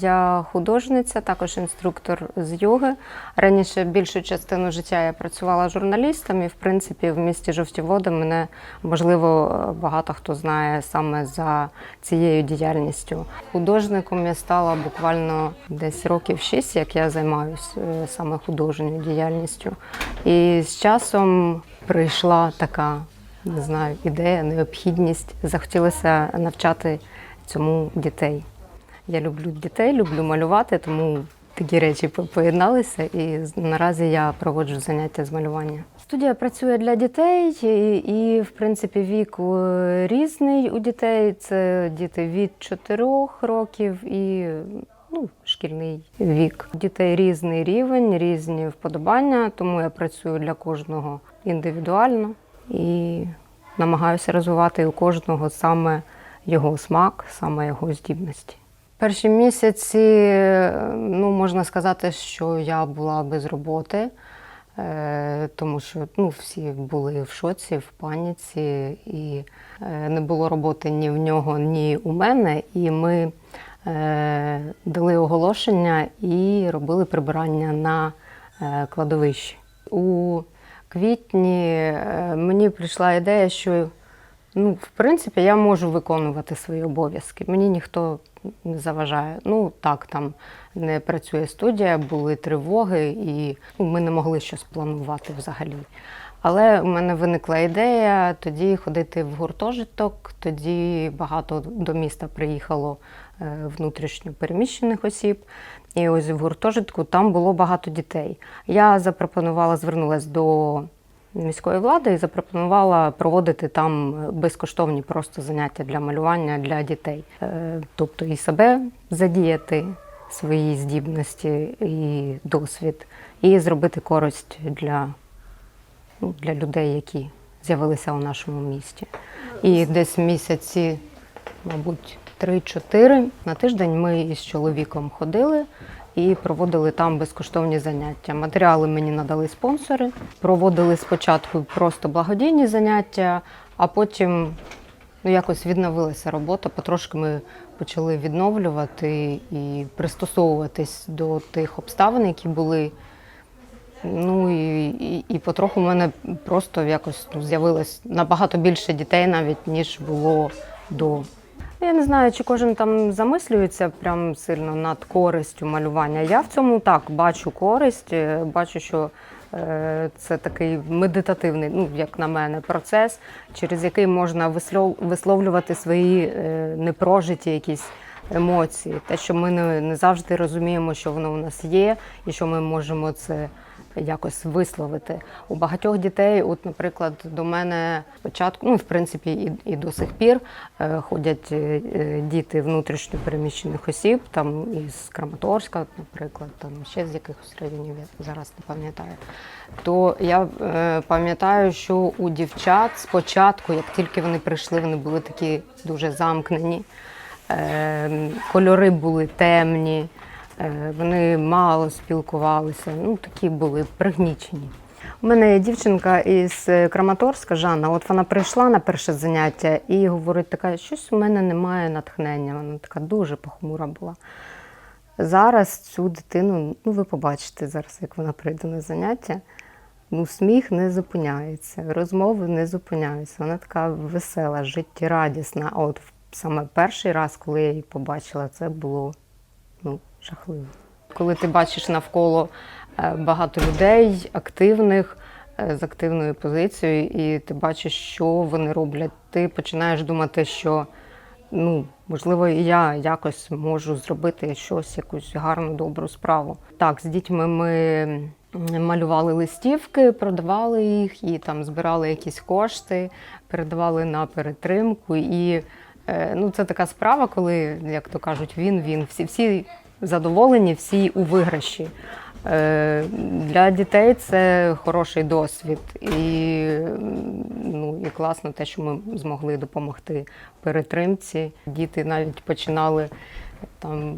Я художниця, також інструктор з йоги. Раніше більшу частину життя я працювала журналістом, і в принципі в місті Жовті Води мене можливо багато хто знає саме за цією діяльністю. Художником я стала буквально десь років шість, як я займаюся саме художньою діяльністю. І з часом прийшла така не знаю, ідея, необхідність. Захотілося навчати цьому дітей. Я люблю дітей, люблю малювати, тому такі речі поєдналися. І наразі я проводжу заняття з малювання. Студія працює для дітей, і, в принципі вік е, різний у дітей. Це діти від 4 років і ну, шкільний вік. У дітей різний рівень, різні вподобання, тому я працюю для кожного індивідуально і намагаюся розвивати у кожного саме його смак, саме його здібності. Перші місяці, ну можна сказати, що я була без роботи, е, тому що ну, всі були в шоці, в паніці, і е, не було роботи ні в нього, ні у мене. І ми е, дали оголошення і робили прибирання на кладовищі. У квітні мені прийшла ідея, що ну, в принципі я можу виконувати свої обов'язки. Мені ніхто не заважає. Ну так, там не працює студія, були тривоги, і ми не могли щось планувати взагалі. Але у мене виникла ідея тоді ходити в гуртожиток. Тоді багато до міста приїхало е, внутрішньо переміщених осіб. І ось в гуртожитку там було багато дітей. Я запропонувала, звернулася до міської влади і запропонувала проводити там безкоштовні просто заняття для малювання для дітей. Е, Тобто і себе задіяти, свої здібності і досвід, і зробити користь для, ну, для людей, які з'явилися у нашому місті. І десь місяці, мабуть, 3-4 на тиждень ми із чоловіком ходили і проводили там безкоштовні заняття. Матеріали мені надали спонсори. Проводили спочатку просто благодійні заняття, а потім ну, якось відновилася робота. Потрошки ми почали відновлювати і пристосовуватись до тих обставин, які були. Ну і, і, і потроху в мене просто якось ну, з'явилось набагато більше дітей навіть, ніж було до. Я не знаю, чи кожен там замислюється прям сильно над користю малювання. Я в цьому так бачу користь, е, бачу, що е, це такий медитативний, ну як на мене, процес, через який можна вислов- висловлювати свої е, непрожиті якісь емоції. Те, що ми не завжди розуміємо, що воно у нас є, і що ми можемо це якось висловити. У багатьох дітей, от, наприклад, до мене спочатку, ну, в принципі, і, і до сих пір е, ходять е, е, діти внутрішньо переміщених осіб, там із Краматорська, наприклад, там ще з якихось районів, я зараз не пам'ятаю. То я пам'ятаю, що у дівчат спочатку, як тільки вони прийшли, вони були такі дуже замкнені. Кольори були темні, вони мало спілкувалися, ну такі були пригнічені. У мене є дівчинка із е, Краматорська, Жанна, от вона прийшла на перше заняття і говорить, така, щось у мене немає натхнення. Вона така дуже похмура була. Зараз цю дитину, ну ви побачите зараз, як вона прийде на заняття. Ну, сміх не зупиняється, розмови не зупиняються. Вона така весела, життєрадісна. А от саме перший раз, коли я її побачила, це було жахливо. Коли ти бачиш навколо е, багато людей, активних, е, з активною позицією, і ти бачиш, що вони роблять, ти починаєш думати, що ну, можливо, і я якось можу зробити щось, якусь гарну, добру справу. Так, з дітьми ми малювали листівки, продавали їх і там збирали якісь кошти, передавали на перетримку. І е, ну, це така справа, коли, як то кажуть, він, він, всі, всі задоволені, всі у виграші. Е, Для дітей це хороший досвід, і, ну, і класно те, що ми змогли допомогти перетримці. Діти навіть починали там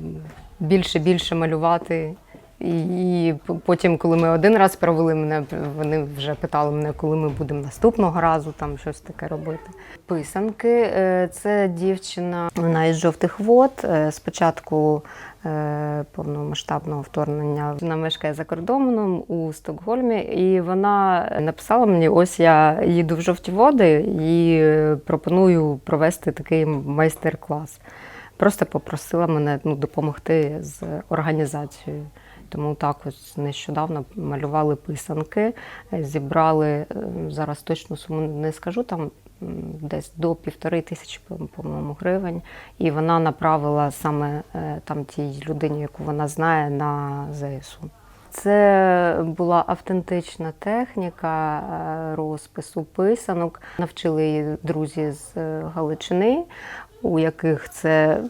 більше більше малювати І потім, коли ми один раз провели мене, вони вже питали мене, коли ми будемо наступного разу там щось таке робити. Писанки е, це дівчина, вона із жовтих вод. Е, Спочатку е, повномасштабного вторгнення вона мешкає за кордоном у Стокгольмі, і вона написала мені: ось я їду в жовті води і пропоную провести такий майстер-клас. Просто попросила мене ну, допомогти з організацією. Тому так ось нещодавно малювали писанки, зібрали е, зараз точну суму не скажу, там десь до півтори тисячі, по- по-моєму, гривень. І вона направила саме е, там тій людині, яку вона знає, на ЗСУ. Це була автентична техніка е, розпису писанок. Навчили її друзі з Галичини, у яких це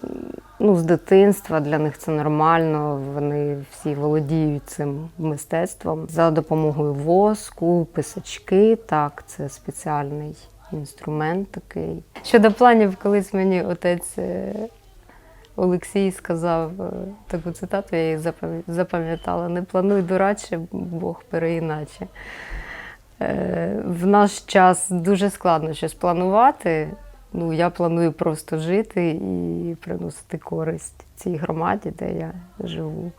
ну, з дитинства для них це нормально. Вони всі володіють цим мистецтвом за допомогою воску, писачки. Так, це спеціальний інструмент такий. Щодо планів, колись мені отець. е, Олексій сказав е, таку цитату, я її запам'ятала: не плануй дураче, Бог переіначе. Е, В наш час дуже складно щось планувати. Ну, я планую просто жити і приносити користь цій громаді, де я живу.